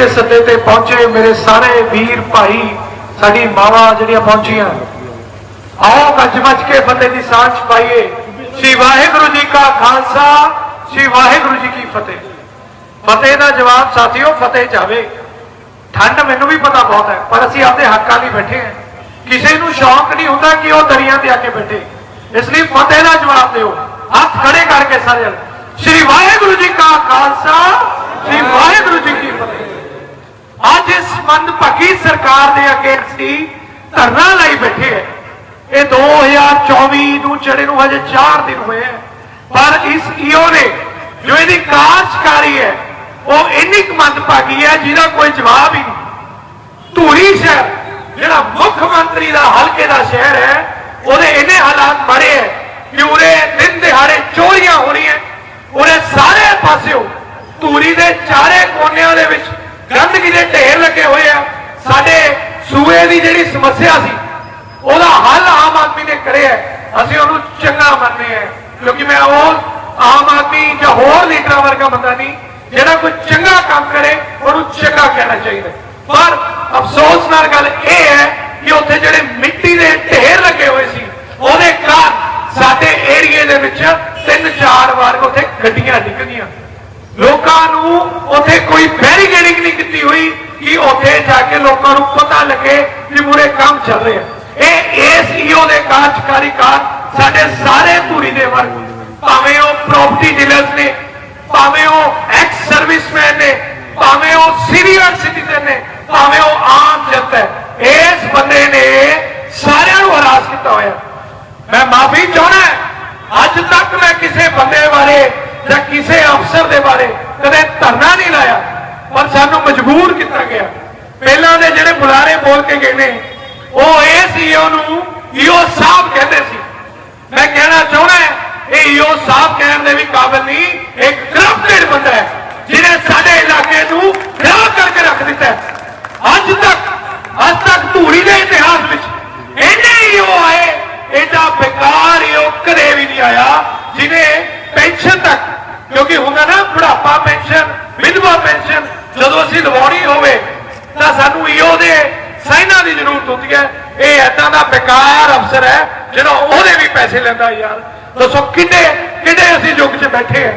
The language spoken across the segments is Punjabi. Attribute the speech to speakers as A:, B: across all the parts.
A: ਮੇਰੇ ਸੱਦੇ ਤੇ ਪਹੁੰਚੇ ਮੇਰੇ ਸਾਰੇ ਵੀਰ ਭਾਈ, ਸਾਡੀ ਮਾਵਾਂ ਜਿਹੜੀਆਂ ਪਹੁੰਚੀਆਂ। ਆਓ ਗੱਜ ਵੱਜ ਕੇ ਫਤਿਹ ਦੀ ਸਾਂਝ ਪਾਈਏ। ਸ੍ਰੀ ਵਾਹਿਗੁਰੂ ਜੀ ਕਾ ਖਾਲਸਾ, ਸ੍ਰੀ ਵਾਹਿਗੁਰੂ ਜੀ ਕੀ ਫਤਿਹ। ਫਤਿਹ ਦਾ ਜਵਾਬ ਸਾਥੀਓ, ਫਤਿਹ ਜਾਵੇ। ਠੰਡ ਮੈਨੂੰ ਵੀ ਪਤਾ ਬਹੁਤ ਹੈ, ਪਰ ਅਸੀਂ ਆਪਦੇ ਹੱਕਾਂ ਲਈ ਬੈਠੇ ਹਾਂ। ਕਿਸੇ ਨੂੰ ਸ਼ੌਂਕ ਨਹੀਂ ਹੁੰਦਾ ਕਿ ਉਹ ਦਰਿਆ ਤੇ ਆ ਕੇ ਬੈਠੇ। ਇਸ ਲਈ ਫਤਿਹ ਦਾ ਜਵਾਬ ਦਿਓ। ਹੱਥ ਖੜੇ ਕਰਕੇ ਸਾਰੇ ਸ੍ਰੀ ਵਾਹਿਗੁਰੂ ਜੀ ਕਾ ਖਾਲਸਾ, ਸ੍ਰੀ ਵਾਹਿਗੁਰੂ ਜੀ ਕੀ ਫਤਿਹ। ਅੱਜ ਇਸ ਮੰਦਭਾਗੀ ਸਰਕਾਰ ਦੇ ਅੱਗੇ ਅਸੀਂ ਧਰਨਾ ਲਈ ਬੈਠੇ ਹੈ। ਇਹ 2024 ਨੂੰ ਚੜੇ ਨੂੰ ਹਜੇ 4 ਦਿਨ ਹੋਏ ਹੈ, ਪਰ ਇਸ ਈਓ ਨੇ ਜੋ ਇਹਦੀ ਕਾਰਜਕਾਰੀ ਹੈ, ਉਹ ਇੰਨੀ ਕੁ ਮੰਦਭਾਗੀ ਹੈ, ਜਿਹਦਾ ਕੋਈ ਜਵਾਬ ਹੀ ਨਹੀਂ। ਧੂਰੀ ਸ਼ਹਿਰ, ਜਿਹੜਾ ਮੁੱਖ ਮੰਤਰੀ ਦਾ ਹਲਕੇ ਦਾ ਸ਼ਹਿਰ ਹੈ, ਉਹਦੇ ਇੰਨੇ ਹਾਲਾਤ ਬੜੇ ਹੈ ਕਿ ਉਰੇ ਦਿਨ ਦਿਹਾੜੇ ਚੋਰੀਆਂ ਹੋਣੀਆਂ, ਉਰੇ ਸਾਰੇ ਪਾਸਿਓਂ ਧੂਰੀ ਦੇ ਚਾਰੇ ਕੋਨਿਆਂ ਦੇ ਵਿੱਚ ਗੰਦਗੀ ਦੇ ਢੇਰ ਲੱਗੇ ਹੋਏ ਆ। ਸਾਡੇ ਸੂਏ ਦੀ ਜਿਹੜੀ ਸਮੱਸਿਆ ਸੀ, ਉਹਦਾ ਹੱਲ ਆਮ ਆਦਮੀ ਨੇ ਕਰਿਆ ਅਸੀਂ ਉਹਨੂੰ ਚੰਗਾ ਮੰਨਦੇ ਹਾਂ। ਕਿਉਂਕਿ ਮੈਂ ਉਹ ਆਮ ਆਦਮੀ ਜਾਂ ਹੋਰ ਲੀਡਰਾਂ ਵਰਗਾ ਬੰਦਾ ਨਹੀਂ, ਜਿਹੜਾ ਕੋਈ ਚੰਗਾ ਕੰਮ ਕਰੇ, ਉਹਨੂੰ ਚੰਗਾ ਕਹਿਣਾ ਚਾਹੀਦਾ ਪਰ ਅਫਸੋਸ ਨਾਲ ਗੱਲ ਇਹ ਹੈ ਕਿ ਉੱਥੇ ਜਿਹੜੇ ਮਿੱਟੀ ਦੇ ਢੇਰ ਲੱਗੇ ਹੋਏ ਸੀ, ਉਹਦੇ ਕਾਰਨ ਸਾਡੇ ਏਰੀਏ ਦੇ ਵਿੱਚ ਤਿੰਨ ਚਾਰ ਵਾਰ ਉੱਥੇ ਗੱਡੀਆਂ ਡਿੱਗਦੀਆਂ। ਲੋਕਾਂ ਨੂੰ ਉੱਥੇ ਕੋਈ ਬੈਰੀਕੇਡਿੰਗ ਨਹੀਂ ਕੀਤੀ ਹੋਈ ਕਿ ਉੱਥੇ ਜਾ ਕੇ ਲੋਕਾਂ ਨੂੰ ਪਤਾ ਲੱਗੇ ਕਿ ਮੂਰੇ ਕੰਮ ਚੱਲ ਰਿਹਾ ਇਹ ਇਸ ਈਓ ਦੇ ਕਾਰਜਕਾਰੀ ਕਾਰ ਸਾਡੇ ਸਾਰੇ ਧੂਰੀ ਦੇ ਵਰਗ, ਭਾਵੇਂ ਉਹ ਪ੍ਰਾਪਰਟੀ ਡੀਲਰਸ ਨੇ, ਭਾਵੇਂ ਉਹ ਐਕਸ ਸਰਵਿਸਮੈਨ ਨੇ, ਭਾਵੇਂ ਉਹ ਸੀਨੀਅਰ ਸਿਟੀਜ਼ਨ ਨੇ, ਭਾਵੇਂ ਉਹ ਆਮ ਜਨਤਾ ਇਸ ਬੰਦੇ ਨੇ ਸਾਰਿਆਂ ਨੂੰ ਹਰਾਸ ਕੀਤਾ ਹੋਇਆ। ਮੈਂ ਮਾਫੀ ਚਾਹਣਾ ਅੱਜ ਤੱਕ ਮੈਂ ਕਿਸੇ ਬੰਦੇ ਬਾਰੇ ਜਾਂ ਕਿਸੇ ਅਫਸਰ ਦੇ ਬਾਰੇ ਕਦੇ ਧਰਨਾ ਨਹੀਂ ਲਾਇਆ, ਪਰ ਸਾਨੂੰ ਮਜਬੂਰ ਕੀਤਾ ਗਿਆ। ਪਹਿਲਾਂ ਦੇ ਜਿਹੜੇ ਬੁਲਾਰੇ ਬੋਲ ਕੇ ਗਏ ਨੇ, ਉਹ ਇਹ ਈਓ ਨੂੰ ਈਓ ਸਾਹਿਬ ਕਹਿੰਦੇ ਸੀ। ਮੈਂ ਕਹਿਣਾ ਚਾਹੁੰਦਾ ਇਹ ਈਓ ਸਾਹਿਬ ਕਹਿਣ ਦੇ ਵੀ ਕਾਬਿਲ ਨਹੀਂ, ਇੱਕ ਕਰਪਟਡ ਬੰਦਾ ਹੈ, ਜਿਹਨੇ ਸਾਡੇ ਇਲਾਕੇ ਨੂੰ ਰਾਹ ਕਰਕੇ ਰੱਖ ਦਿੱਤਾ ਅੱਜ ਤੱਕ ਅੱਜ ਤੱਕ ਧੂਰੀ ਦੇ ਇਤਿਹਾਸ ਵਿੱਚ ਇਹਨੇ ਹੀ ਆਏ ਇਹਦਾ ਬੇਕਾਰ ਈਓ ਕਦੇ ਵੀ ਨਹੀਂ ਆਇਆ, ਜਿਹਨੇ ਪੈਨਸ਼ਨ ਤੱਕ ਕਿਉਂਕਿ ਹੁੰਦਾ ਨਾ ਬੁਢਾਪਾ ਪੈਨਸ਼ਨ ਵਿਧਵਾ ਪੈਨਸ਼ਨ ਜਦੋਂ ਅਸੀਂ ਲਵਾਉਣੀ ਹੋਵੇ ਤਾਂ ਸਾਨੂੰ ਈਓ ਦੇ ਸਾਈਨਾਂ ਦੀ ਜ਼ਰੂਰਤ ਹੁੰਦੀ ਹੈ ਇਹ ਐਦਾਂ ਦਾ ਬੇਕਾਰ ਅਫਸਰ ਹੈ ਜਿਹੜਾ ਉਹਦੇ ਵੀ ਪੈਸੇ ਲੈਂਦਾ ਯਾਰ। ਦੱਸੋ ਕਿੰਨੇ ਕਿਹੜੇ ਅਸੀਂ ਯੁੱਗ 'ਚ ਬੈਠੇ ਆ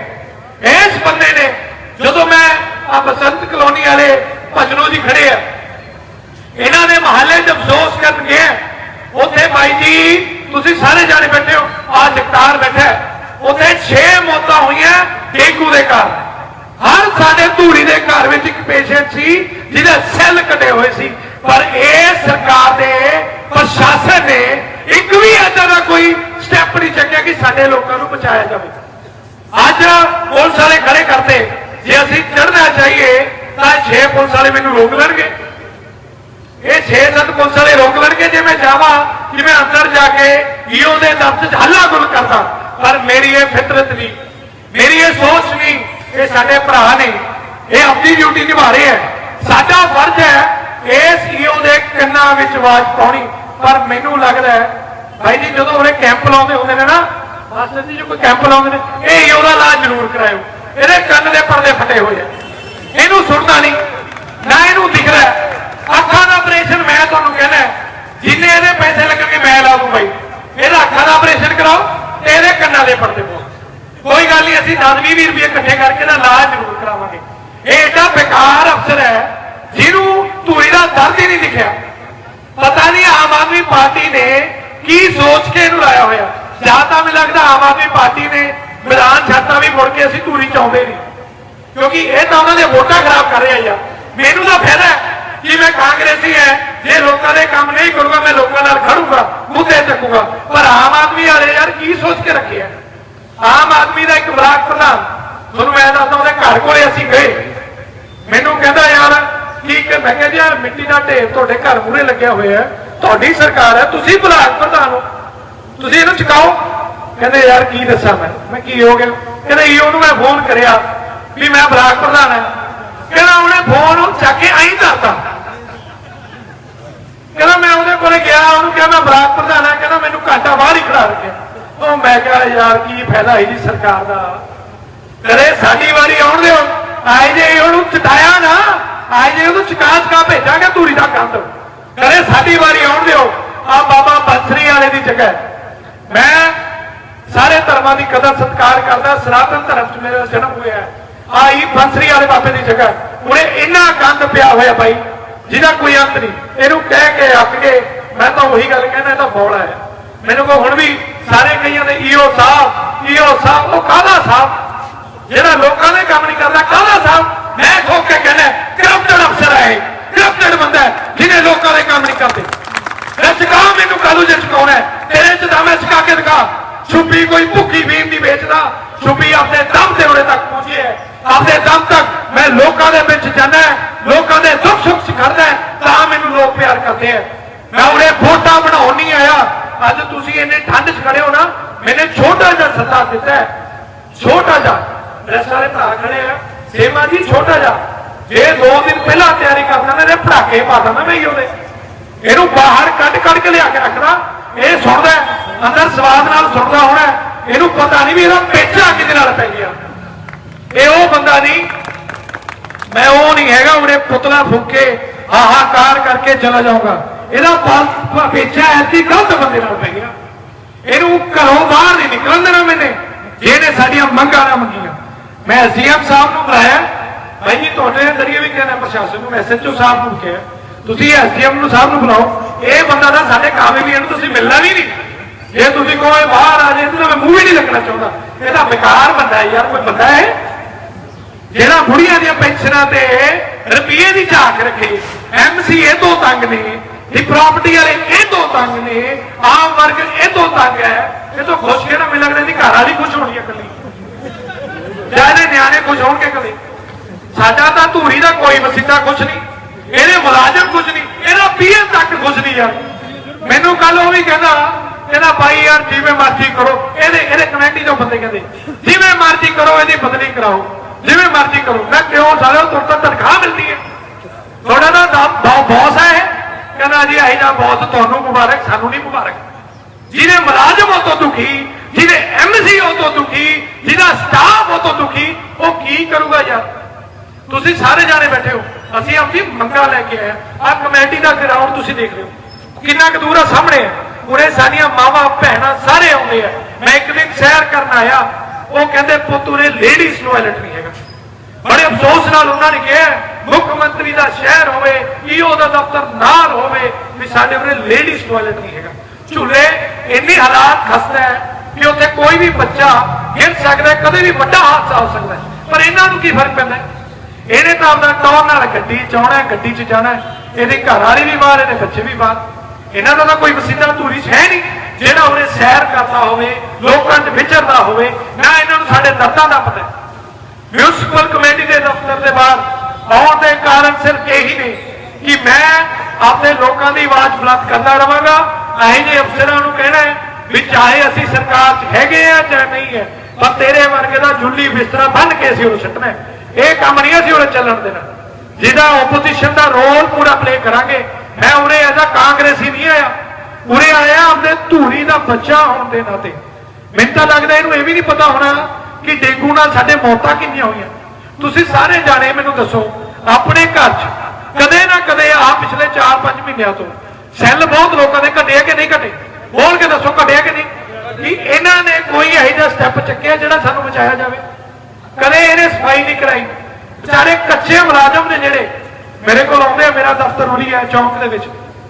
A: ਇਸ ਬੰਦੇ ਨੇ ਜਦੋਂ ਮੈਂ ਆ ਬਸੰਤ ਕਲੋਨੀ ਵਾਲੇ ਭਜਨੋ ਜੀ ਖੜੇ ਆ, ਇਹਨਾਂ ਦੇ ਮਹੱਲੇ 'ਚ ਅਫਸੋਸ ਕਰਨ ਗਏ ਉੱਥੇ ਬਾਈ ਜੀ, ਤੁਸੀਂ ਸਾਰੇ ਜਾਣੇ ਬੈਠੇ ਹੋ। ਆ ਜਗਤਾਰ ਬੈਠਾ ਉੱਥੇ 6 ਮੌਤਾਂ ਹੋਈਆਂ ਡੇਂਗੂ ਦੇ ਕਾਰਨ। ਹਰ ਸਾਡੇ ਧੂਰੀ ਦੇ ਘਰ ਵਿੱਚ ਇੱਕ ਪੇਸ਼ੈਂਟ ਸੀ, ਜਿਹਦੇ ਸੈੱਲ ਕੱਟੇ ਹੋਏ ਸੀ। ਪਰ ਇਹ ਸਰਕਾਰ ਦੇ ਪ੍ਰਸ਼ਾਸਨ ਨੇ ਇੱਕ ਵੀ ਏਦਾਂ ਦਾ ਕੋਈ ਸਟੈਪ ਨਹੀਂ ਚੱਕਿਆ ਕਿ ਸਾਡੇ ਲੋਕਾਂ ਨੂੰ ਬਚਾਇਆ ਜਾਵੇ। ਅੱਜ ਪੁਲਿਸ ਵਾਲੇ ਖੜੇ ਕਰਦੇ ਜੇ ਅਸੀਂ ਚੜਨਾ ਚਾਹੀਏ, ਤਾਂ 6 ਪੁਲਿਸ ਵਾਲੇ ਮੈਨੂੰ ਰੋਕ ਲੈਣਗੇ। ਇਹ 6-7 ਪੁਲਿਸ ਵਾਲੇ ਰੋਕ ਲੈਣਗੇ, ਜੇ ਮੈਂ ਜਾਵਾਂ, ਕਿ ਮੈਂ ਅੰਦਰ ਜਾ ਕੇ ਈਓ ਦੇ ਦਫ਼ਤਰ 'ਚ ਹੱਲਾ ਗੁੱਲ ਕਰਦਾ। ਪਰ ਮੇਰੀ ਇਹ ਫਿਤਰਤ ਨਹੀਂ, ਮੇਰੀ ਇਹ ਸੋਚ ਨਹੀਂ, ਇਹ ਸਾਡੇ ਭਰਾ ਨੇ, ਇਹ ਆਪਣੀ ਡਿਊਟੀ ਨਿਭਾ ਰਹੇ ਹੈ। ਸਾਡਾ ਫਰਜ਼ ਹੈ ਇਸ ਈਓ ਦੇ ਕੰਨਾਂ ਵਿੱਚ ਆਵਾਜ਼ ਪਾਉਣੀ। ਪਰ ਮੈਨੂੰ ਲੱਗਦਾ ਹੈ ਭਾਈ ਜੀ, ਜਦੋਂ ਉਹਨੇ ਕੈਂਪ ਲਾਉਂਦੇ ਹੁੰਦੇ ਨੇ ਨਾ, ਮਾਸਟਰ ਜੀ, ਜੋ ਕੋਈ ਕੈਂਪ ਲਾਉਂਦੇ ਨੇ, ਇਹ ਉਹਦਾ ਇਲਾਜ ਜ਼ਰੂਰ ਕਰਾਇਓ। ਇਹਦੇ ਕੰਨ ਦੇ ਪਰਦੇ ਫਟੇ ਹੋਏ ਆ। ਇਹਨੂੰ ਸੁਣਦਾ ਨਹੀਂ, ਨਾ ਇਹਨੂੰ ਦਿਖਦਾ ਅੱਖਾਂ ਦਾ ਆਪਰੇਸ਼ਨ ਮੈਂ ਤੁਹਾਨੂੰ ਕਹਿੰਦਾ ਜਿੰਨੇ ਇਹਦੇ ਪੈਸੇ ਲੱਗਣਗੇ ਮੈਂ ਲਾ ਦੂੰ ਬਾਈ। ਇਹਦਾ ਅੱਖਾਂ ਦਾ ਆਪਰੇਸ਼ਨ ਕਰਾਓ ਤੇ ਇਹਦੇ ਕੰਨਾਂ ਦੇ ਪਰਦੇ ਪਾਓ। ਕੋਈ ਗੱਲ ਨਹੀਂ, ਅਸੀਂ 10 20 ਰੁਪਏ ਇਕੱਠੇ ਕਰਕੇ ਇਹਦਾ ਇਲਾਜ ਜ਼ਰੂਰ ਕਰਾਵਾਂਗੇ। ਇਹ ਏਡਾ ਬੇਕਾਰ ਅਫਸਰ ਹੈ, ਜਿਹਨੂੰ ਧੂਰੀ ਦਾ ਦਰਦ ਹੀ ਨਹੀਂ ਦਿਖਿਆ। ਪਤਾ ਨਹੀਂ ਆਮ ਆਦਮੀ ਪਾਰਟੀ ਨੇ ਕੀ ਸੋਚ ਕੇ ਇਹਨੂੰ ਲਾਇਆ ਹੋਇਆ। ਜਾਂ ਤਾਂ ਮੈਨੂੰ ਲੱਗਦਾ ਆਮ ਆਦਮੀ ਪਾਰਟੀ ਨੇ ਮੈਦਾਨ ਛੱਡਤਾ ਵੀ ਮੁੜ ਕੇ ਅਸੀਂ ਧੂਰੀ ਚਾਹੁੰਦੇ ਨਹੀਂ। ਕਿਉਂਕਿ ਇਹ ਤਾਂ ਉਹਨਾਂ ਦੇ ਵੋਟਾਂ ਖਰਾਬ ਕਰ ਰਿਹਾ ਯਾਰ। ਮੈਨੂੰ ਤਾਂ ਫਾਇਦਾ ਕਿ ਮੈਂ ਕਾਂਗਰਸੀ ਹੈ। ਜੇ ਲੋਕਾਂ ਦੇ ਕੰਮ ਨਹੀਂ ਕਰੂੰਗਾ, ਮੈਂ ਲੋਕਾਂ ਨਾਲ ਖੜੂੰਗਾ ਮੁੱਦੇ ਚੱਕੂਗਾ। ਪਰ ਆਮ ਆਦਮੀ ਵਾਲੇ ਯਾਰ ਕੀ ਸੋਚ ਕੇ ਰੱਖਿਆ ਆਮ ਆਦਮੀ ਦਾ ਇੱਕ ਬਲਾਕ ਪ੍ਰਧਾਨ, ਤੁਹਾਨੂੰ ਮੈਂ ਦੱਸਦਾ ਉਹਦੇ ਘਰ ਕੋਲੇ ਅਸੀਂ ਗਏ। ਮੈਨੂੰ ਕਹਿੰਦਾ ਯਾਰ ਕੀ ਕਿ ਮੈਂ ਕਿਹਾ ਯਾਰ ਮਿੱਟੀ ਦਾ ਢੇਰ ਤੁਹਾਡੇ ਘਰ ਮੂਹਰੇ ਲੱਗਿਆ ਹੋਇਆ ਹੈ। ਤੁਹਾਡੀ ਸਰਕਾਰ ਹੈ, ਤੁਸੀਂ ਬਲਾਕ ਪ੍ਰਧਾਨ ਹੋ ਤੁਸੀਂ ਇਹਨੂੰ ਚੁਕਾਓ। ਕਹਿੰਦੇ, ਯਾਰ ਕੀ ਦੱਸਾਂ ਮੈਂ? ਮੈਂ ਕੀ ਹੋ ਗਿਆ? ਕਹਿੰਦੇ ਈਓ ਨੂੰ ਮੈਂ ਫੋਨ ਕਰਿਆ ਵੀ ਮੈਂ ਬਲਾਕ ਪ੍ਰਧਾਨ ਹਾਂ। ਕਹਿੰਦਾ, ਉਹਨੇ ਫੋਨ ਚੱਕ ਕੇ ਐਂ ਕਰਤਾ। ਕਹਿੰਦਾ, ਮੈਂ ਉਹਦੇ ਕੋਲੇ ਗਿਆ, ਉਹਨੂੰ ਕਿਹਾ ਮੈਂ ਬਲਾਕ ਪ੍ਰਧਾਨ ਹਾਂ। ਕਹਿੰਦਾ, ਮੈਨੂੰ ਘੰਟਾ ਬਾਹਰ ਹੀ ਖੜਾ ਰੱਖਿਆ। ਉਹ ਮੈਂ ਕਿਹਾ, ਯਾਰ ਕੀ ਫਾਇਦਾ ਹੈ ਜੀ ਸਰਕਾਰ ਦਾ? ਕਰੇ ਸਾਡੀ ਵਾਰੀ ਆਉਣ ਦਿਓ। ਆਏ ਜੇ ਉਹਨੂੰ ਚਟਾਇਆ ਨਾ। ਆਏ ਜੇ ਉਹਨੂੰ ਚਕਾ ਚਕਾ ਭੇਜਾਂਗੇ, ਧੂਰੀ ਦਾ ਕੰਦ ਕਰੇ ਸਾਡੀ ਵਾਰੀ ਆਉਣ ਦਿਓ। ਆ ਬਾਬਾ ਬੰਸਰੀ ਵਾਲੇ ਦੀ ਜਗ੍ਹਾ ਮੈਂ ਸਾਰੇ ਧਰਮਾਂ ਦੀ ਕਦਰ ਸਤਿਕਾਰ ਕਰਦਾ, ਸਨਾਤਨ ਧਰਮ 'ਚ ਮੇਰਾ ਜਨਮ ਹੋਇਆ ਹੈ। ਆਈ ਬੰਸਰੀ ਵਾਲੇ ਬਾਬੇ ਦੀ ਜਗ੍ਹਾ ਹੈ। ਇੰਨਾ ਗੰਦ ਪਿਆ ਹੋਇਆ ਬਾਈ, ਜਿਹਦਾ ਕੋਈ ਅੰਤ ਨਹੀਂ। ਇਹਨੂੰ ਕਹਿ ਕੇ ਅੱਕ ਕੇ ਮੈਂ ਤਾਂ ਉਹੀ ਗੱਲ ਕਹਿੰਦਾ ਇਹ ਤਾਂ ਬੋਲਾ ਹੈ ਮੈਨੂੰ ਕੋ ਹੁਣ ਵੀ ਸਾਰੇ ਕਈਆਂ ਦੇ ਈਓ ਸਾਹਿਬ ਈਓ ਸਾਹਿਬ, ਉਹ ਕਾਹਦਾ ਸਾਹਿਬ? ਜਿਹੜਾ ਲੋਕਾਂ ਦੇ ਕੰਮ ਨਹੀਂ ਕਰਦਾ, ਕਾਹਦਾ ਸਾਹਿਬ? ਮੈਂ ਠੋਕ ਕੇ ਕਹਿੰਦਾ ਕਰਪਟਡ ਅਫਸਰ ਹੈ ਕਰਪਟਡ ਬੰਦਾ ਜਿਹਨੇ ਲੋਕਾਂ ਦੇ ਕੰਮ ਨਹੀਂ ਕਰਦੇ। ਮੈਂ ਚਕਾ ਮੈਨੂੰ ਕਾਲੂ ਜੇ ਚਕਾਉਣਾ ਤੇਰੇ ਚ ਤਾਂ ਮੈਂ ਚਕਾ ਕੇ ਦਿਖਾ। ਛੁੱਪੀ ਕੋਈ ਭੁੱਖੀ ਵੀਰ ਨਹੀਂ ਵੇਚਦਾ। ਛੁੱਪੀ ਆਪਣੇ ਦਮ ਤੇ ਉਰੇ ਤੱਕ ਪਹੁੰਚੀ ਹੈ। ਆਪਣੇ ਦਮ ਤੱਕ ਮੈਂ ਲੋਕਾਂ ਦੇ ਵਿੱਚ ਜਾਂਦਾ ਲੋਕਾਂ ਦੇ ਦੁੱਖ ਸੁੱਖ ਚ ਤਾਂ ਮੈਨੂੰ ਲੋਕ ਪਿਆਰ ਕਰਦੇ ਆ ਮੈਂ ਉਰੇ ਫੋਟਾ ਬਣਾਉਣ ਨਹੀਂ ਆਇਆ। ਅੱਜ ਤੁਸੀਂ ਇੰਨੇ ਠੰਡ 'ਚ ਖੜੇ ਹੋ ਨਾ, ਮੈਨੇ ਛੋਟਾ ਜਿਹਾ ਸੱਦਾ ਦਿੱਤਾ ਛੋਟਾ ਜਿਹਾ। ਮੇਰੇ ਭਰਾ ਖੜੇ ਆ। ਸੇਵਾ ਜੀ ਛੋਟਾ ਜਿਹਾ ਜੇ ਦੋ ਦਿਨ ਪਹਿਲਾਂ ਤਿਆਰੀ ਕਰਦਾ ਨਾ ਨੇ ਪੜਾਕੇ ਪਾ ਦਿੰਦਾ ਮੈਂ ਹੀ ਉਹਦੇ। ਇਹਨੂੰ ਬਾਹਰ ਕੱਢ ਕੱਢ ਕੇ ਲਿਆ ਕੇ ਰੱਖਣਾ ਇਹ ਸੁਣਦਾ ਅੰਦਰ ਸਵਾਦ ਨਾਲ ਸੁਣਦਾ ਹੋਣਾ ਇਹਨੂੰ ਪਤਾ ਨਹੀਂ ਵੀ ਇਹਦਾ ਪੇਚਾ ਕਿਹਦੇ ਨਾਲ ਪੈ ਗਿਆ ਇਹ ਉਹ ਬੰਦਾ ਨਹੀਂ। ਮੈਂ ਉਹ ਨਹੀਂ ਹੈਗਾ ਉਹਨੇ ਪੁਤਲਾ ਫੂਕੇ ਹਾਹਾਕਾਰ ਕਰਕੇ ਚਲਾ ਜਾਊਗਾ। ਇਹਦਾ ਪੇਚਾ ਐਸੀ ਗਲਤ ਬੰਦੇ ਨਾਲ ਪੈ ਗਿਆ ਇਹਨੂੰ ਘਰੋਂ ਬਾਹਰ ਨਹੀਂ ਨਿਕਲਣ ਦੇਣਾ ਮੈਨੇ, ਜਿਹਨੇ ਸਾਡੀਆਂ ਮੰਗਾਂ ਨਾ ਮੰਗੀਆਂ। ਮੈਂ ਐਸਡੀਐਮ ਸਾਹਿਬ ਨੂੰ ਬੁਲਾਇਆ। ਭਾਈ ਜੀ ਤੁਹਾਡੇ ਜ਼ਰੀਏ ਵੀ ਕਹਿਣਾ ਪ੍ਰਸ਼ਾਸਨ ਨੂੰ ਐਸਐਚਓ ਸਾਹਿਬ ਨੂੰ ਕਿਹਾ। ਤੁਸੀਂ ਐਸਡੀਐਮ ਨੂੰ ਸਾਹਿਬ ਨੂੰ ਬੁਲਾਓ। ਇਹ ਬੰਦਾ ਤਾਂ ਸਾਡੇ ਕਾਵੇ ਵੀ ਇਹਨੂੰ ਤੁਸੀਂ ਮਿਲਣਾ ਵੀ ਨਹੀਂ। ਜੇ ਤੁਸੀਂ ਕਹੋ ਇਹ ਬਾਹਰ ਆ ਜੇ ਤਾਂ ਮੈਂ ਮੂੰਹ ਵੀ ਨਹੀਂ ਲੱਗਣਾ ਚਾਹੁੰਦਾ। ਇਹ ਤਾਂ ਬੇਕਾਰ ਬੰਦਾ ਹੈ ਯਾਰ, ਕੋਈ ਬੰਦਾ ਹੈ? ਜਿਹੜਾ ਬੁੜੀਆਂ ਦੀਆਂ ਪੈਨਸ਼ਨਾਂ ਤੇ ਰੁਪਏ ਦੀ ਝਾਕ ਰੱਖੇ ਐਮਸੀ ਇਹ ਤੋਂ ਤੰਗ ਨੇ ਇਹ ਪ੍ਰਾਪਰਟੀ ਵਾਲੇ ਇਹ ਤੋਂ ਤੰਗ ਨੇ ਆਮ ਵਰਗ ਇਹ ਤੋਂ ਤੰਗ ਹੈ। ਇਹ ਤੋਂ ਖੁਸ਼ ਕਿਹੜਾ ਮਿਲਣ ਲੱਗਦਾ ਦੀ ਘਰ ਵਾਲੀ ਖੁਸ਼ ਹੋਣੀ ਹੈ ਇਕੱਲੀ। ਜਾਂ ਇਹਦੇ ਨਿਆਣੇ ਖੁਸ਼ ਹੋਣਗੇ ਕਦੇ ਸਾਡਾ ਤਾਂ ਧੂਰੀ ਦਾ ਕੋਈ ਵਸੀਤਾ ਖੁਸ਼ ਨਹੀਂ। ਇਹਦੇ ਮੁਲਾਜ਼ਮ ਖੁਸ਼ ਨਹੀਂ, ਇਹਦਾ ਪੀਐਮ ਤੱਕ ਖੁਸ਼ ਨਹੀਂ ਯਾਰ ਮੈਨੂੰ ਕੱਲ ਉਹ ਵੀ ਕਹਿੰਦਾ ਕਹਿੰਦਾ ਭਾਈ ਯਾਰ ਜਿਵੇਂ ਮਰਜ਼ੀ ਕਰੋ, ਇਹਦੇ ਇਹਦੇ ਕਮੇਟੀ ਤੋਂ ਬੰਦੇ ਕਹਿੰਦੇ, ਜਿਵੇਂ ਮਰਜ਼ੀ ਕਰੋ, ਇਹਦੀ ਬਦਲੀ ਕਰਾਓ, ਜਿਵੇਂ ਮਰਜ਼ੀ ਕਰੋ। ਮੈਂ ਕਿਉਂ ਸਾਲਿਓ, ਤੁਹਾਡੇ ਤੋਂ ਤਨਖਾਹ ਮਿਲਦੀ ਹੈ। ਤੁਹਾਡਾ ਦਾ ਬੌਸ ਹੈ ਕਹਿੰਦਾ ਜੀ, ਆਹੀ ਦਾ ਬੌਸ ਤੁਹਾਨੂੰ ਮੁਬਾਰਕ, ਸਾਨੂੰ ਨਹੀਂ ਮੁਬਾਰਕ। ਜਿਹਨੇ ਮੁਲਾਜ਼ਮ ਉਹ ਤੋਂ ਦੁਖੀ ਜਿਹਨੇ ਐਮਸੀ ਉਹ ਤੋਂ ਦੁਖੀ, ਜਿਹਦਾ ਉਹ ਕੀ ਕਰੂਗਾ ਯਾਰ? ਤੁਸੀਂ ਸਾਰੇ ਜਾਣੇ ਬੈਠੇ ਹੋ। ਅਸੀਂ ਆਪਣੀ ਮੰਗਾਂ ਲੈ ਕੇ ਆਏ ਆ। ਕਮੇਟੀ ਦਾ ਗਰਾਊਂਡ ਤੁਸੀਂ ਦੇਖ ਰਹੇ ਹੋ। ਕਿੰਨਾ ਕੁ ਦੂਰ ਆ, ਸਾਹਮਣੇ ਹੈ ਉਰੇ ਸਾਡੀਆਂ ਮਾਵਾਂ, ਭੈਣਾਂ ਸਾਰੇ ਆਉਂਦੇ ਆ। ਮੈਂ ਇੱਕ ਦਿਨ ਸੈਰ ਕਰਨ ਆਇਆ। ਉਹ ਕਹਿੰਦੇ, ਪੁੱਤ, ਉਰੇ ਲੇਡੀਜ਼ ਟਾਇਲਟ ਨਹੀਂ ਹੈਗਾ। ਬੜੇ ਅਫਸੋਸ ਨਾਲ ਉਹਨਾਂ ਨੇ ਕਿਹਾ, ਮੁੱਖ ਮੰਤਰੀ ਦਾ ਸ਼ਹਿਰ ਹੋਵੇ ਈਓ ਦਾ ਦਫ਼ਤਰ ਨਾਲ ਹੋਵੇ, ਵੀ ਸਾਡੇ ਉਰੇ ਲੇਡੀਜ਼ ਟਾਇਲਟ ਨਹੀਂ ਹੈਗਾ। ਝੂਲੇ, ਇੰਨੀ ਹਾਲਾਤ ਖਸਤਾ ਹੈ ਕਿ ਉੱਥੇ ਕੋਈ ਵੀ ਬੱਚਾ ਗਿਰ ਸਕਦਾ ਕਦੇ ਵੀ ਵੱਡਾ ਹਾਦਸਾ ਹੋ ਸਕਦਾ ਕੀ ਫ਼ਰਕ ਪੈਂਦਾ? ਇਹਨੇ ਤਾਂ ਆਪਣਾ ਟੌਰ ਨਾਲ ਗੱਡੀ ਚ ਆਉਣਾ ਗੱਡੀ 'ਚ ਜਾਣਾ, ਇਹਦੇ ਘਰ ਵਾਲੀ ਵੀ ਬਾਹਰ, ਇਹਦੇ ਬੱਚੇ ਵੀ ਬਾਹਰ। ਇਹਨਾਂ ਦਾ ਤਾਂ ਕੋਈ ਵਸੀਲਾ ਧੂਰੀ 'ਚ ਹੈ ਨਹੀਂ। ਜਿਹੜਾ ਉਹਨੇ ਸੈਰ ਕਰਦਾ ਹੋਵੇ, ਲੋਕਾਂ 'ਚ ਵਿਚਰਦਾ ਹੋਵੇ, ਨਾ ਇਹਨਾਂ ਨੂੰ ਸਾਡੇ ਦਰਦਾਂ ਦਾ ਪਤਾ ਹੈ। ਮਿਊਨਿਸਪਲ ਕਮੇਟੀ ਦੇ ਦਫ਼ਤਰ ਦੇ ਬਾਹਰ ਆਉਣ ਦੇ ਕਾਰਨ ਸਿਰਫ ਇਹੀ ਨੇ ਕਿ ਮੈਂ ਆਪਣੇ ਲੋਕਾਂ ਦੀ ਆਵਾਜ਼ ਬੁਲੰਦ ਕਰਦਾ ਰਵਾਂਗਾ। ਇਹੋ ਜਿਹੇ ਅਫਸਰਾਂ ਨੂੰ ਕਹਿਣਾ ਹੈ ਵੀ ਚਾਹੇ ਅਸੀਂ ਸਰਕਾਰ 'ਚ ਹੈਗੇ ਆ ਜਾਂ ਨਹੀਂ ਹੈ ਪਰ ਤੇਰੇ ਵਰਗੇ ਦਾ ਜੁੱਲੀ ਬਿਸਤਰਾ ਬੰਨ ਕੇ ਅਸੀਂ ਉਹਨੂੰ ਸੁੱਟਣਾ ਇਹ ਕੰਮ ਨਹੀਂ ਅਸੀਂ ਉਹਨੇ ਚੱਲਣ ਦੇਣਾ। ਜਿਹਦਾ ਆਪੋਜੀਸ਼ਨ ਦਾ ਰੋਲ ਪੂਰਾ ਪਲੇ ਕਰਾਂਗੇ, ਮੈਂ ਉਰੇ ਐਜ਼ ਅ ਕਾਂਗਰਸੀ ਨਹੀਂ ਆਇਆ। ਉਰੇ ਆਇਆ ਆਪਣੇ ਧੂਰੀ ਦਾ ਬੱਚਾ ਹੋਣ ਦੇ ਨਾਤੇ। ਮੈਨੂੰ ਤਾਂ ਲੱਗਦਾ ਇਹਨੂੰ ਇਹ ਵੀ ਨਹੀਂ ਪਤਾ ਹੋਣਾ ਕਿ ਡੇਂਗੂ ਨਾਲ ਸਾਡੇ ਮੌਤਾਂ ਕਿੰਨੀਆਂ ਹੋਈਆਂ। ਤੁਸੀਂ ਸਾਰੇ ਜਾਣੇ ਮੈਨੂੰ ਦੱਸੋ, ਆਪਣੇ ਘਰ 'ਚ ਕਦੇ ਨਾ ਕਦੇ ਆ ਪਿਛਲੇ 4-5 ਮਹੀਨਿਆਂ ਤੋਂ ਸੈੱਲ ਬਹੁਤ ਲੋਕਾਂ ਦੇ ਘਟਿਆ ਕਿ ਨਹੀਂ ਘਟੇ? ਬੋਲ ਕੇ ਦੱਸੋ ਘਟਿਆ ਕਿ ਨਹੀਂ? ਕਿ ਇਹਨਾਂ ਨੇ ਕੋਈ ਇਹੋ ਜਿਹਾ ਸਟੈਪ ਚੱਕਿਆ ਜਿਹੜਾ ਸਾਨੂੰ ਬਚਾਇਆ ਜਾਵੇ? ਕਦੇ ਇਹਨੇ ਸਫ਼ਾਈ ਨਹੀਂ ਕਰਾਈ। ਵਿਚਾਰੇ ਕੱਚੇ ਮੁਲਾਜ਼ਮ ਨੇ ਜਿਹੜੇ। ਮੇਰੇ ਕੋਲ ਆਉਂਦੇ ਮੇਰਾ ਦਫ਼ਤਰ ਉਰੀ ਹੈ, ਚੌਂਕ ਦੇ ਵਿੱਚ।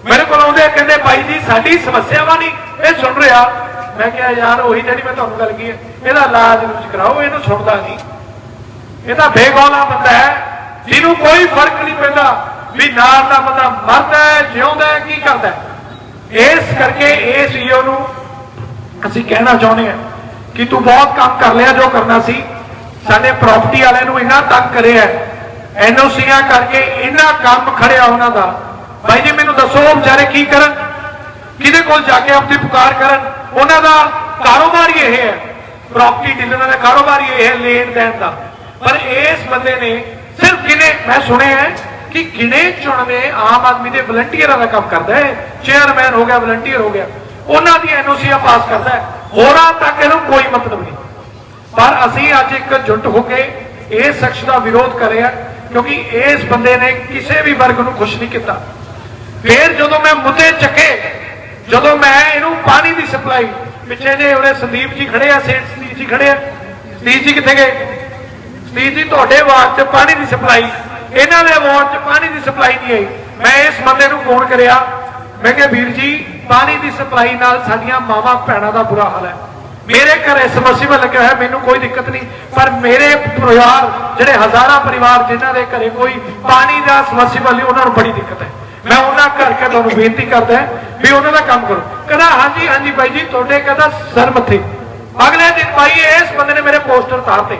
A: ਮੇਰੇ ਕੋਲ ਆਉਂਦੇ ਕਹਿੰਦੇ ਬਾਈ ਜੀ, ਸਾਡੀ ਸਮੱਸਿਆਵਾਂ ਨਹੀਂ ਇਹ ਸੁਣ ਰਿਹਾ। ਮੈਂ ਕਿਹਾ, ਯਾਰ, ਉਹੀ ਜਿਹੜੀ ਮੈਂ ਤੁਹਾਨੂੰ ਗੱਲ ਕੀ ਹੈ, ਇਹਦਾ ਇਲਾਜ ਨੂੰ ਕਰਾਓ, ਇਹਨੂੰ ਸੁਣਦਾ ਨਹੀਂ ਇਹ ਤਾਂ ਬੇਗੌਲਾ ਬੰਦਾ ਹੈ। ਜਿਹਨੂੰ ਕੋਈ ਫ਼ਰਕ ਨਹੀਂ ਪੈਂਦਾ ਵੀ ਨਾਲ ਦਾ ਬੰਦਾ ਮਰਦਾ ਹੈ, ਜਿਉਂਦਾ ਹੈ, ਕੀ ਕਰਦਾ ਇਸ ਕਰਕੇ ਇਸ ਈਓ ਨੂੰ ਅਸੀਂ ਕਹਿਣਾ ਚਾਹੁੰਦੇ ਹਾਂ ਕਿ ਤੂੰ ਬਹੁਤ ਕੰਮ ਕਰ ਲਿਆ ਜੋ ਕਰਨਾ ਸੀ। ਸਾਡੇ ਪ੍ਰਾਪਰਟੀ ਵਾਲਿਆਂ ਨੂੰ ਇੰਨਾ ਤੰਗ ਕਰਿਆ ਐਨਓਸੀਆਂ ਕਰਕੇ ਇੰਨਾ ਕੰਮ ਖੜਿਆ ਉਹਨਾਂ ਦਾ। ਭਾਈ ਜੀ, ਮੈਨੂੰ ਦੱਸੋ ਉਹ ਵਿਚਾਰੇ ਕੀ ਕਰਨ? ਕਿਹਦੇ ਕੋਲ ਜਾ ਕੇ ਆਪਣੀ ਪੁਕਾਰ ਕਰਨ? ਉਹਨਾਂ ਦਾ ਕਾਰੋਬਾਰ ਹੀ ਇਹ ਹੈ। ਪ੍ਰਾਪਰਟੀ ਡੀਲਰਾਂ ਦਾ ਕਾਰੋਬਾਰ ਹੀ ਇਹ ਹੈ ਲੈਣ ਦੇਣ ਦਾ। ਪਰ ਇਸ ਬੰਦੇ ਨੇ ਸਿਰਫ ਕਿਨੇ ਮੈਂ ਸੁਣਿਆ ਹੈ ਕਿ ਗਿਣੇ ਚੁਣਵੇਂ ਆਮ ਆਦਮੀ ਦੇ ਵਲੰਟੀਅਰਾਂ ਦਾ ਕੰਮ ਕਰਦਾ ਹੈ। ਚੇਅਰਮੈਨ ਹੋ ਗਿਆ ਵਲੰਟੀਅਰ ਹੋ ਗਿਆ। ਉਹਨਾਂ ਦੀ ਐਨਓਸੀਆਂ ਪਾਸ ਕਰਦਾ ਹੈ। ਹੋਰਾਂ ਤੱਕ ਇਹਨੂੰ ਕੋਈ ਮਤਲਬ ਨਹੀਂ। ਪਰ ਅਸੀਂ ਅੱਜ ਇੱਕ ਜੁਟ ਹੋ ਕੇ ਇਸ ਸ਼ਖਸ ਦਾ ਵਿਰੋਧ ਕਰਿਆ ਕਿਉਂਕਿ ਇਸ ਬੰਦੇ ਨੇ ਕਿਸੇ ਵੀ ਵਰਗ ਨੂੰ ਖੁਸ਼ ਨਹੀਂ ਕੀਤਾ। ਫਿਰ ਜਦੋਂ ਮੈਂ ਮੁੱਦੇ ਚੱਕੇ, ਜਦੋਂ ਮੈਂ ਇਹਨੂੰ ਪਾਣੀ ਦੀ ਸਪਲਾਈ, ਪਿੱਛੇ ਜੇ ਉਹਨੇ ਸੰਦੀਪ ਜੀ ਖੜੇ ਆ, ਸੇਠ ਸੰਦੀਪ ਜੀ ਖੜੇ ਆ। ਸੰਦੀਪ ਜੀ ਕਿੱਥੇ ਗਏ? ਸੰਦੀਪ ਜੀ, ਤੁਹਾਡੇ ਵਾਰਡ 'ਚ ਪਾਣੀ ਦੀ ਸਪਲਾਈ, ਇਹਨਾਂ ਦੇ ਵਾਰਡ 'ਚ ਪਾਣੀ ਦੀ ਸਪਲਾਈ ਨਹੀਂ ਆਈ। ਮੈਂ ਇਸ ਬੰਦੇ ਨੂੰ ਫੋਨ ਕਰਿਆ। ਮੈਂ ਕਿਹਾ, ਵੀਰ ਜੀ ਪਾਣੀ ਦੀ ਸਪਲਾਈ ਨਾਲ ਸਾਡੀਆਂ ਮਾਵਾਂ ਭੈਣਾਂ ਦਾ ਬੁਰਾ ਹਾਲ ਹੈ। ਮੇਰੇ ਘਰੇ ਸਮਰਸੀਬਲ ਲੱਗਿਆ ਹੋਇਆ, ਮੈਨੂੰ ਕੋਈ ਦਿੱਕਤ ਨਹੀਂ। ਪਰ ਮੇਰੇ ਪਰਿਵਾਰ, ਜਿਹੜੇ ਹਜ਼ਾਰਾਂ ਪਰਿਵਾਰ ਜਿਨ੍ਹਾਂ ਦੇ ਘਰੇ ਕੋਈ ਪਾਣੀ ਦਾ ਸਮਰਸੀਬਲ ਨਹੀਂ, ਉਹਨਾਂ ਨੂੰ ਬੜੀ ਦਿੱਕਤ ਹੈ। ਮੈਂ ਉਹਨਾਂ ਕਰਕੇ ਤੁਹਾਨੂੰ ਬੇਨਤੀ ਕਰਦਾ ਵੀ ਉਹਨਾਂ ਦਾ ਕੰਮ ਕਰੋ। ਕਹਿੰਦਾ, ਹਾਂਜੀ ਹਾਂਜੀ ਬਾਈ ਜੀ, ਤੁਹਾਡੇ ਕਹਿੰਦਾ ਸਰ ਮੱਥੇ। ਅਗਲੇ ਦਿਨ ਬਾਈ, ਇਸ ਬੰਦੇ ਨੇ ਮੇਰੇ ਪੋਸਟਰ ਤਾਰਤੇ।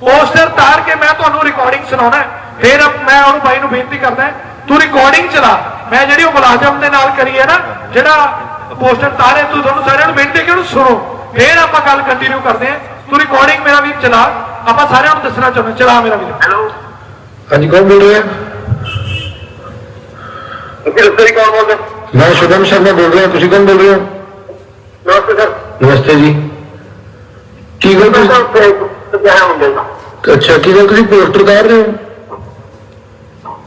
A: ਪੋਸਟਰ ਤਾਰ ਕੇ ਮੈਂ ਤੁਹਾਨੂੰ ਰਿਕਾਰਡਿੰਗ ਸੁਣਾਉਣਾ ਫਿਰ ਮੈਂ ਉਹਨੂੰ ਬਾਈ ਨੂੰ ਬੇਨਤੀ ਕਰਦਾ ਤੂੰ ਰਿਕਾਰਡਿੰਗ ਚਲਾ। ਮੈਂ ਜਿਹੜੀ ਉਹ ਮੁਲਾਜ਼ਮ ਦੇ ਨਾਲ ਕਰੀ ਹੈ ਨਾ ਜਿਹੜਾ ਪੋਸਟਰ ਤਾਰੇ ਤੂੰ ਤੁਹਾਨੂੰ ਸਾਰਿਆਂ ਨੂੰ ਬੇਨਤੀ ਕਿ ਉਹਨੂੰ ਸੁਣੋ। ਫਿਰ ਆਪਾਂ ਗੱਲ ਕੰਟੀਨਿਊ ਕਰਦੇ ਹਾਂ। ਤੂੰ ਰਿਕਾਰਡਿੰਗ ਮੇਰਾ ਵੀ ਚਲਾ। ਆਪਾਂ ਸਾਰਿਆਂ ਨੂੰ ਦੱਸਣਾ ਚਾਹੁੰਦੇ ਚਲਾ ਮੇਰਾ ਵੀ
B: ਹੈਲੋ
C: ਹਾਂਜੀ ਕੌਣ ਬੋਲ ਰਿਹਾ?
B: ਤੁਸੀਂ ਰਸਤੇ ਕੌਣ ਬੋਲਦੇ
C: ਮੈਂ ਸ਼ੁਭਮ ਸ਼ਰਮਾ ਬੋਲ ਰਿਹਾ। ਤੁਸੀਂ ਕੌਣ ਬੋਲ ਰਹੇ ਹੋ?
B: ਨਮਸਤੇ ਸਰ।
C: ਨਮਸਤੇ ਜੀ। ਕੀ ਗੱਲ ਤੁਸੀਂ ਅੱਛਾ ਕੀ ਗੱਲ ਤੁਸੀਂ ਪੋਸਟਰ ਉਤਾਰ ਰਹੇ ਹੋ?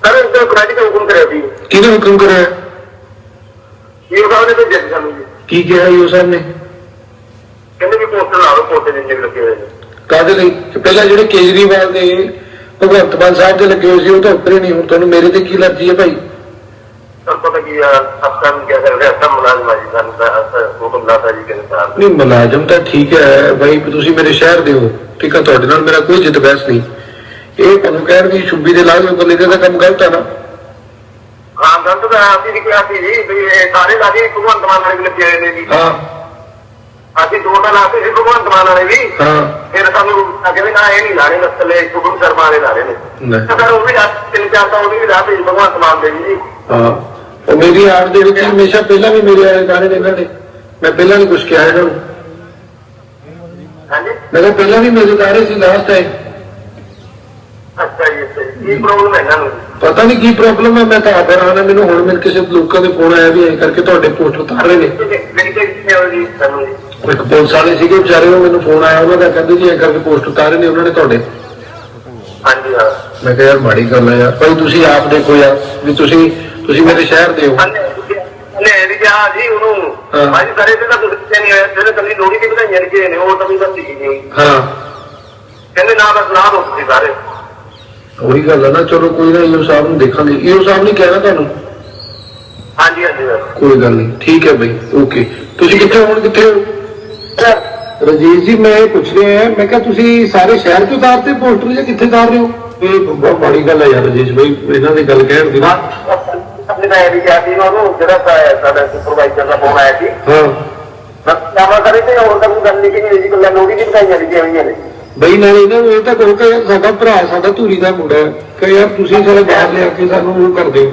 B: ਸਰ ਇਸ ਦਾ ਕਮੇਟੀ ਦਾ ਹੁਕਮ ਕਰਿਆ ਸੀ।
C: ਕਿਹਨੇ ਹੁਕਮ ਕਰਿਆ?
B: ਇਹ ਸਾਹਿਬ ਨੇ ਭੇਜਿਆ ਸੀ ਸਾਨੂੰ ਜੀ।
C: ਕੀ ਕਿਹਾ ਯੋ ਸਾਹਿਬ ਨੇ?
B: ਕਹਿੰਦੇ ਵੀ ਪੋਸਟਰ ਲਾ ਲਓ ਪੋਸਟਰ ਜਿੰਨੇ ਵੀ ਲੱਗੇ ਹੋਏ ਨੇ।
C: ਕਾਦੇ ਲਈ? ਤੇ ਪਹਿਲਾਂ ਜਿਹੜੇ ਕੇਜਰੀਵਾਲ ਦੇ ਭਗਵੰਤ ਮਾਨ ਸਾਹਿਬ ਦੇ ਲੱਗੇ ਹੋਏ ਸੀ ਉਹ ਤਾਂ ਉੱਪਰੇ ਨਹੀਂ। ਹੁਣ ਤੁਹਾਨੂੰ ਮੇਰੇ ਤੇ ਕੀ ਲੱਗੀ ਹੈ ਭਾਈ?
B: ਸਰ ਪਤਾ ਕੀ ਆ ਅਫਸਰ ਨੂੰ ਕਿਹਾ ਕਰਦੇ ਅਫਸਰ ਮੁਲਾਜ਼ਮ ਆ ਜੀ ਸਾਨੂੰ ਤਾਂ ਹੁਕਮ ਲਾਤਾ ਜੀ ਕਹਿੰਦੇ ਸਾਹਿਬ
C: ਨਹੀਂ ਮੁਲਾਜ਼ਮ ਤਾਂ ਠੀਕ ਹੈ ਭਾਈ ਤੁਸੀਂ ਮੇਰੇ ਸ਼ਹਿਰ ਦੇ ਹੋ। ਠੀਕ ਹੈ ਤੁਹਾਡੇ ਨਾਲ ਮੇਰਾ ਕੋਈ ਜਿੱਤ ਬਹਿਸ ਨਹੀਂ। ਇਹ ਤੁਹਾਨੂੰ ਕਹਿਣ ਵੀ ਸ਼ੁਭੀ ਦੇ ਲਾਗੇ ਬੰਦੇ ਦਾ ਕੰਮ ਗਲਤ ਹੈ ਨਾ।
B: ਹਾਂ ਗਲਤ ਤਾਂ ਅਸੀਂ ਵੀ ਕਿਹਾ ਸੀ ਜੀ ਵੀ ਇਹ ਸਾਰੇ ਲਾਗੇ ਭਗਵੰਤ ਮਾਨ ਵਾਲੇ ਵੀ ਲੱਗੇ ਹੋਏ ਨੇ ਜੀ।
C: ਹਾਂ।
B: ਅਸੀਂ ਦੋ ਤਾਂ ਲਾਤੇ ਸੀ ਭਗਵੰਤ ਮਾਨ ਵਾਲੇ ਵੀ।
C: ਹਾਂ।
B: ਫਿਰ ਸਾਨੂੰ ਕਹਿੰਦੇ ਨਾ ਇਹ ਨਹੀਂ ਲਾਣੇ ਨਸਲੇ ਸ਼ੁਭਮ ਸ਼ਰਮਾ ਵਾਲੇ ਲਾ ਰਹੇ ਨੇ।
C: ਨਹੀਂ।
B: ਤਾਂ ਸਰ ਉਹ ਵੀ ਰਾਤ ਤਿੰਨ ਚਾਰ ਤਾਂ ਉਹ ਵੀ ਲਾਤੇ ਜੀ ਭਗਵੰਤ ਮਾਨ ਦੇ ਵੀ ਜੀ।
C: ਹਾਂ। ਉਹ ਮੇਰੀ ਆੜ ਦੇ ਵਿੱਚ ਹਮੇਸ਼ਾ ਪਹਿਲਾਂ ਵੀ ਮੇਰੇ ਆਏ ਗਾਣੇ ਨੇ ਇਹਨਾਂ ਨੇ ਮੈਂ ਪਹਿਲਾਂ ਨਹੀਂ ਕੁਝ ਕਿਹਾ ਇਹਨਾਂ ਨੂੰ।
B: ਹਾਂਜੀ?
C: ਮੈਂ ਕਿਹਾ ਪਹਿਲਾਂ ਵੀ ਮੇਰੇ ਗਾਣੇ ਸੀ ਲਾਸਟ ਟਾਈਮ
B: ਕੀ ਪ੍ਰੋਬਲਮ ਹੈ ਇਹਨਾਂ ਨੂੰ
C: ਪਤਾ ਨਹੀਂ ਕੀ ਪ੍ਰੋਬਲਮ ਹੈ ਮੈਂ ਤਾਂ ਹੈਰਾਨ ਹਾਂ। ਮੈਨੂੰ ਹੁਣ ਮੇਰੇ ਕਿਸੇ ਲੋਕਾਂ ਦੇ ਫੋਨ ਆਇਆ ਵੀ ਐਂ ਕਰਕੇ ਤੁਹਾਡੇ ਪੋਸਟ ਉਤਾਰ ਰਹੇ ਨੇ।
B: ਜੀ ਜੀ।
C: ਇੱਕ ਪੁਲਿਸ ਵਾਲੇ ਸੀਗੇ ਵਿਚਾਰੇ ਉਹ ਮੈਨੂੰ ਫੋਨ ਆਇਆ ਉਹਨਾਂ ਦਾ ਕਹਿੰਦੇ ਜੀ ਐਂ ਕਰਕੇ ਪੋਸਟ ਉਤਾਰੇ ਨੇ ਉਹਨਾਂ ਨੇ ਤੁਹਾਡੇ।
B: ਹਾਂਜੀ ਹਾਂ।
C: ਮੈਂ ਕਿਹਾ ਯਾਰ ਮਾੜੀ ਗੱਲ ਹੈ ਯਾਰ। ਭਾਈ ਤੁਸੀਂ ਆਪ ਦੇਖੋ ਯਾਰ ਵੀ ਤੁਸੀਂ ਤੁਸੀਂ ਮੇਰੇ ਸ਼ਹਿਰ ਦੇ ਹੋ।
B: ਨੇ ਇਹ ਕਿਹਾ ਜੀ ਉਹਨੂੰ। ਭਾਜੀ ਕਰੇ ਤੇ ਤਾਂ ਕੁਝ ਨਹੀਂ ਹੋਇਆ। ਜਿਹੜੇ ਕੱਲੀ ਲੋੜੀ ਦੀ ਵਧਾਈਆਂ ਲਿਖੇ ਨੇ ਉਹ ਤਾਂ ਵੀ ਬਸ ਠੀਕ ਨਹੀਂ
C: ਹਾਂ।
B: ਕਹਿੰਦੇ ਨਾ ਬਸ ਤੁਸੀਂ ਸਾਰੇ।
C: ਉਹੀ ਗੱਲ ਹੈ ਨਾ ਚਲੋ ਕੋਈ ਨਾ ਈਓ ਸਾਹਿਬ ਨੂੰ ਦੇਖਾਂਗੇ। ਈਓ ਸਾਹਿਬ ਨੇ ਕਹਿਣਾ ਤੁਹਾਨੂੰ?
B: ਹਾਂਜੀ ਹਾਂਜੀ ਸਰ।
C: ਕੋਈ ਗੱਲ ਨਹੀਂ ਠੀਕ ਹੈ ਬਈ ਓਕੇ। ਤੁਸੀਂ ਕਿੱਥੇ ਹੁਣ ਕਿੱਥੇ ਹੋ? ਰਜੀਤ ਜੀ ਮੈਂ ਇਹ ਪੁੱਛ ਰਿਹਾ ਹਾਂ ਮੈਂ ਕਿਹਾ ਤੁਸੀਂ ਸਾਰੇ ਸ਼ਹਿਰ ਤੋਂ ਉਤਾਰਦੇ ਪੋਸਟਰ ਜਾਂ ਕਿੱਥੇ ਉਤਾਰ ਰਹੇ ਹੋ? ਇਹ ਬਹੁਤ ਮਾੜੀ ਗੱਲ ਹੈ ਯਾਰ ਰਜੀਸ਼ ਬਈ ਇਹਨਾਂ ਦੀ ਗੱਲ ਕਹਿਣ ਦੀ ਨਾ।
B: ਆਪਣੇ ਦਾ ਇਹ ਵੀ ਕਿਹਾ ਸੀ ਉਹਨੂੰ ਜਿਹੜਾ ਸਾ- ਸਾਡਾ ਸੁਪਰਵਾਈਜ਼ਰ ਦਾ ਫੋਨ ਆਇਆ ਸੀ।
C: ਹਾਂ।
B: ਬਸ ਕਾਮਾ ਕਰੇ ਤੇ ਹੋਰ ਤਾਂ ਕੋਈ ਗੱਲ ਨਹੀਂ ਕਿ ਜੀ ਕੱਲਾ ਲੋੜੀ ਦੀ ਵਧਾਈਆਂ ਲਿਖੀਆਂ ਹੋਈਆਂ ਨੇ?
C: ਬਈ ਨਾਲ ਇਹਨਾਂ ਨੂੰ ਇਹ ਤਾਂ ਕਹੋ ਕਿ ਸਾਡਾ ਭਰਾ ਸਾਡਾ ਧੂਰੀ ਦਾ ਮੁੰਡਾ ਹੈ ਕਿ ਯਾਰ ਤੁਸੀਂ ਸਾਰੇ ਬਾਹਰ ਲਿਆ ਕੇ ਸਾਨੂੰ ਉਹ ਕਰਦੇ ਹੋ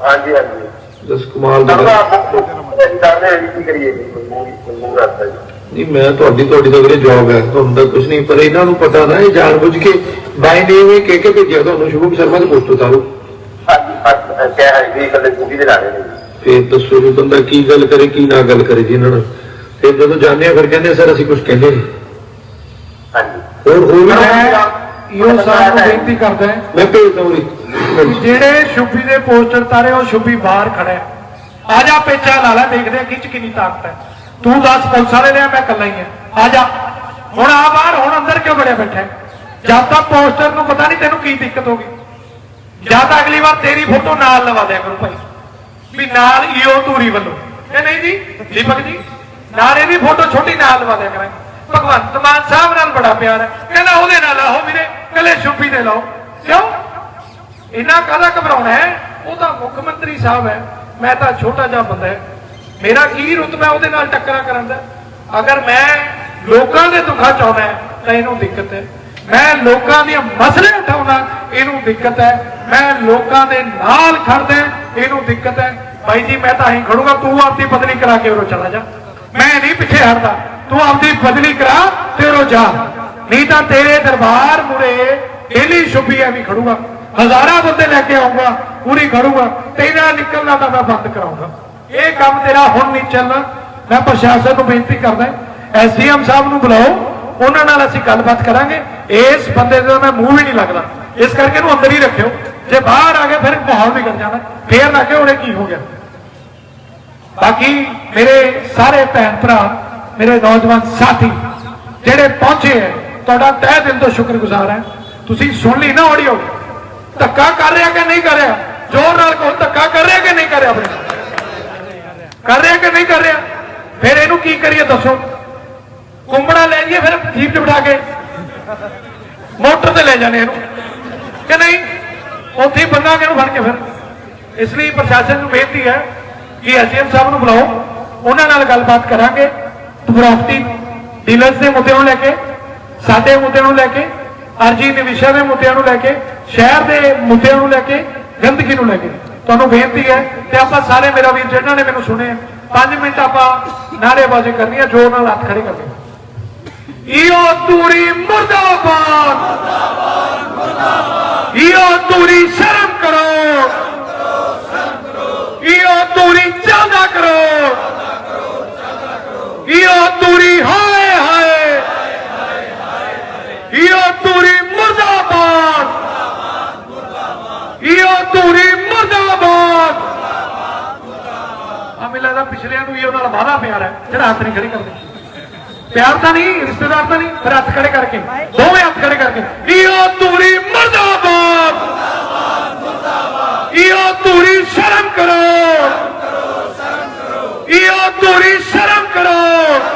B: ਹਾਂਜੀ ਹਾਂਜੀ।
C: ਜਸ ਕਮਾਲ ਦੀ ਨਹੀਂ ਮੈਂ ਤੁਹਾਡੀ ਤੁਹਾਡੀ ਤਾਂ ਵੀਰੇ ਜਵਾਬ ਹੈ ਤੁਹਾਨੂੰ ਤਾਂ ਕੁਝ ਨਹੀਂ ਪਰ ਇਹਨਾਂ ਨੂੰ ਪਤਾ ਨਾ ਇਹ ਜਾਣਬੁੱਝ ਕੇ ਬਾਈ ਨੇਮ ਇਹ ਕਹਿ ਕੇ ਭੇਜਿਆ ਤੁਹਾਨੂੰ ਸ਼ੁਭਮ ਸ਼ਰਮਾ ਦੇ ਪੋਸਟ ਉਤਾਰੋ। ਫੇਰ ਦੱਸੋ ਵੀ ਬੰਦਾ ਕੀ ਗੱਲ ਕਰੇ ਕੀ ਨਾ ਗੱਲ ਕਰੇ ਜੀ ਇਹਨਾਂ ਨਾਲ। ਫਿਰ ਜਦੋਂ ਜਾਂਦੇ ਆ ਫਿਰ ਕਹਿੰਦੇ ਸਰ ਅਸੀਂ ਕੁਝ ਕਹਿੰਦੇ ਨਹੀਂ। ਹੋਰ ਹੋਰ ਵੀ
A: ਮੈਂ ਈਓ ਸਾਹਿਬ ਨੂੰ ਬੇਨਤੀ ਕਰਦਾ
C: ਮੈਂ ਭੇਜਦਾ
A: ਕਿ
C: ਹਾਂ
A: ਜਿਹੜੇ ਸ਼ੁਭੀ ਦੇ ਪੋਸਟਰ ਤਾਰੇ ਉਹ ਸ਼ੁਭੀ ਬਾਹਰ ਖੜਾ ਹੈ ਆ। ਜਾ ਪੇਚਾ ਲਾ ਲੈ ਦੇਖਦੇ ਆ ਕਿਚ ਕਿੰਨੀ ਤਾਕਤ ਹੈ। ਤੂੰ ਦੱਸ ਪੁਲਿਸ ਵਾਲੇ ਨੇ ਮੈਂ ਇਕੱਲਾ ਹੀ ਆ। ਆ ਜਾ ਹੁਣ ਆ ਬਾਹਰ ਹੁਣ ਅੰਦਰ ਕਿਉਂ ਬੜਿਆ ਬੈਠਾ ਹੈ? ਜਦ ਤੱਕ ਪੋਸਟਰ ਨੂੰ ਪਤਾ ਨਹੀਂ ਤੈਨੂੰ ਕੀ ਦਿੱਕਤ ਹੋ ਗਈ। ਜਾਂ ਤਾਂ ਅਗਲੀ ਵਾਰ ਤੇਰੀ ਫੋਟੋ ਨਾਲ ਲਵਾ ਦਿਆ ਕਰੋ ਭਾਈ। ਵੀ ਨਾਲ ਈਓ ਧੂਰੀ ਵੱਲੋਂ। ਇਹ ਨਹੀਂ ਜੀ ਦੀਪਕ ਜੀ ਨਾਲ ਇਹਦੀ ਫੋਟੋ ਛੋਟੀ ਨਾਲ ਲਵਾ ਦਿਆ ਕਰਾਂਗੇ। ਭਗਵੰਤ ਮਾਨ ਸਾਹਿਬ ਨਾਲ ਬੜਾ ਪਿਆਰ ਹੈ। ਕਹਿੰਦਾ ਉਹਦੇ ਨਾਲ ਆਹੋ ਵੀਰੇ ਕੱਲੇ ਸ਼ੁਭੀ ਦੇ ਲਾਓ। ਕਿਉਂ? ਇਹਨਾਂ ਕਾਹਦਾ ਘਬਰਾਉਣਾ ਹੈ? ਉਹ ਤਾਂ ਮੁੱਖ ਮੰਤਰੀ ਸਾਹਿਬ ਹੈ। ਮੈਂ ਤਾਂ ਛੋਟਾ ਜਿਹਾ ਬੰਦਾ ਹੈ। ਮੇਰਾ ਕੀ ਰੁਤਬਾ ਉਹਦੇ ਨਾਲ ਟੱਕਰਾਂ ਕਰਨ ਦਾ? ਅਗਰ ਮੈਂ ਲੋਕਾਂ ਦੇ ਦੁੱਖਾਂ ਚਾਹੁੰਦਾ ਤਾਂ ਇਹਨੂੰ ਦਿੱਕਤ ਹੈ। ਮੈਂ ਲੋਕਾਂ ਦੀਆਂ ਮਸਲੇ ਉਠਾਉਣਾ, ਇਹਨੂੰ ਦਿੱਕਤ ਹੈ। ਮੈਂ ਲੋਕਾਂ ਦੇ ਨਾਲ ਖੜਦਾ ਇਹਨੂੰ ਦਿੱਕਤ ਹੈ। ਬਾਈ ਜੀ, ਮੈਂ ਤਾਂ ਹੀ ਖੜੂਗਾ, ਤੂੰ ਆਪਦੀ ਬਦਲੀ ਕਰਾ ਕੇ ਉਰੋਂ ਚਲਾ ਜਾ। ਮੈਂ ਨਹੀਂ ਪਿੱਛੇ ਹਟਦਾ। ਤੂੰ ਆਪਦੀ ਬਦਲੀ ਕਰਾ ਤੇ ਉਰੋਂ ਜਾ। ਨਹੀਂ ਤਾਂ ਤੇਰੇ ਦਰਬਾਰ ਮੁਰੇ ਡੇਲੀ ਸ਼ੁਭੀ ਐ ਵੀ ਖੜੂਗਾ। ਹਜ਼ਾਰਾਂ ਬੰਦੇ ਲੈ ਕੇ ਆਉਂਗਾ ਪੂਰੀ ਖੜੂਗਾ। ਤੇਰਾ ਨਿਕਲਣਾ ਤਾਂ ਮੈਂ ਬੰਦ ਕਰਾਉਂਗਾ ਇਹ ਕੰਮ ਤੇਰਾ ਹੁਣ ਨਹੀਂ ਚੱਲਣਾ। ਮੈਂ ਪ੍ਰਸ਼ਾਸਨ ਨੂੰ ਬੇਨਤੀ ਕਰਦਾ ਐਸਡੀਐਮ ਸਾਹਿਬ ਨੂੰ ਬੁਲਾਓ। ਉਹਨਾਂ ਨਾਲ ਅਸੀਂ ਗੱਲਬਾਤ ਕਰਾਂਗੇ। ਇਸ ਬੰਦੇ ਦਾ ਮੈਂ ਮੂੰਹ ਵੀ ਨਹੀਂ ਲੱਗਦਾ। ਇਸ ਕਰਕੇ ਇਹਨੂੰ ਅੰਦਰ ਹੀ ਰੱਖਿਓ। ਜੇ ਬਾਹਰ ਆ ਗਿਆ ਫਿਰ ਮਾਹੌਲ ਵਿਗੜ ਜਾਣਾ। ਫੇਰ ਨਾ ਕਿ ਉਹਨੇ ਕੀ ਹੋ ਗਿਆ। ਬਾਕੀ ਮੇਰੇ ਸਾਰੇ ਭੈਣ ਭਰਾ ਮੇਰੇ ਨੌਜਵਾਨ ਸਾਥੀ, ਜਿਹੜੇ ਪਹੁੰਚੇ ਹੈ, ਤੁਹਾਡਾ ਤਹਿ ਦਿਲ ਤੋਂ ਸ਼ੁਕਰਗੁਜ਼ਾਰ ਹੈ। ਤੁਸੀਂ ਸੁਣ ਲਈ ਨਾ ਆਡੀਓ ਧੱਕਾ ਕਰ ਰਿਹਾ ਕਿ ਨਹੀਂ ਕਰ ਰਿਹਾ? ਜ਼ੋਰ ਨਾਲ ਕਹੋ, ਧੱਕਾ ਕਰ ਰਿਹਾ ਕਿ ਨਹੀਂ ਕਰ ਰਿਹਾ ਆਪਣੇ ਕਰ ਰਿਹਾ ਕਿ ਨਹੀਂ ਕਰ ਰਿਹਾ? ਫਿਰ ਇਹਨੂੰ ਕੀ ਕਰੀਏ ਦੱਸੋ? ਕੁੰਬੜਾ ਲੈ ਜਾਈਏ ਫਿਰ ਜੀਪ 'ਚ ਬਿਠਾ ਕੇ। ਮੋਟਰ ਤੇ ਲੈ ਜਾਣੇ ਇਹਨੂੰ। ਕਿ ਨਹੀਂ? ਉੱਥੇ ਹੀ ਬੰਦਾ ਕਿਹਨੂੰ ਫੜ ਕੇ ਫਿਰ? ਇਸ ਲਈ ਪ੍ਰਸ਼ਾਸਨ ਨੂੰ ਬੇਨਤੀ ਹੈ ਕਿ ਐਸਐਮ ਸਾਹਿਬ ਨੂੰ ਬੁਲਾਓ। ਉਹਨਾਂ ਨਾਲ ਗੱਲਬਾਤ ਕਰਾਂਗੇ। ਪ੍ਰਾਪਰਟੀ ਡੀਲਰਸ ਦੇ ਮੁੱਦਿਆਂ ਨੂੰ ਲੈ ਕੇ, ਸਾਡੇ ਮੁੱਦਿਆਂ ਨੂੰ ਲੈ ਕੇ ਅਰਜੀ ਨਿਵੇਸ਼ਾਂ ਦੇ ਮੁੱਦਿਆਂ ਨੂੰ ਲੈ ਕੇ, ਸ਼ਹਿਰ ਦੇ ਮੁੱਦਿਆਂ ਨੂੰ ਲੈ ਕੇ, ਗੰਦਗੀ ਨੂੰ ਲੈ ਕੇ। ਤੁਹਾਨੂੰ ਬੇਨਤੀ ਹੈ ਤੇ ਆਪਾਂ ਸਾਰੇ ਮੇਰਾ ਵੀਰ ਜਿਹਨਾਂ ਨੇ ਮੈਨੂੰ ਸੁਣੇ 5 ਮਿੰਟ ਆਪਾਂ ਨਾਅਰੇਬਾਜ਼ੀ ਕਰਨੀ ਹੈ, ਜੋਰ ਨਾਲ ਹੱਥ ਖੜੇ ਕਰਦੇ ਈਓ ਤੂਰੀ ਮੁਰਦਾਬਾਦ! ਈਓ ਤੂਰੀ ਸ਼ਰਮ ਕਰੋ! ਈਓ ਤੂਰੀ ਚਾਂਦਾ ਕਰੋ! ਈਓ ਤੂਰੀ ਹਾਏ ਹਾਏ ਈਓ ਤੂਰੀ ਮੁਰਦਾਬਾਦ ਈਓ ਤੂਰੀ ਮੁਰਦਾਬਾਦ ਆ ਮਿਲਾ ਦਾ ਪਿਛਲਿਆਂ ਨੂੰ ਈਓ ਨਾਲ ਵਾਦਾ ਪਿਆਰ ਹੈ ਜਿਹੜਾ ਹੱਥ ਨਹੀਂ ਖੜੇ ਕਰਦੇ ਪਿਆਰ ਤਾਂ ਨਹੀਂ ਰਿਸ਼ਤੇਦਾਰ ਤਾਂ ਨਹੀਂ ਫਿਰ ਹੱਥ ਖੜੇ ਕਰਕੇ ਦੋਵੇਂ ਹੱਥ ਖੜੇ ਕਰਕੇ ਈਓ ਤੂਰੀ ਮਰਦਾਬਾਦ ਈਓ ਤੂਰੀ ਸ਼ਰਮ ਕਰੋ ਈਓ ਤੂਰੀ ਸ਼ਰਮ ਕਰੋ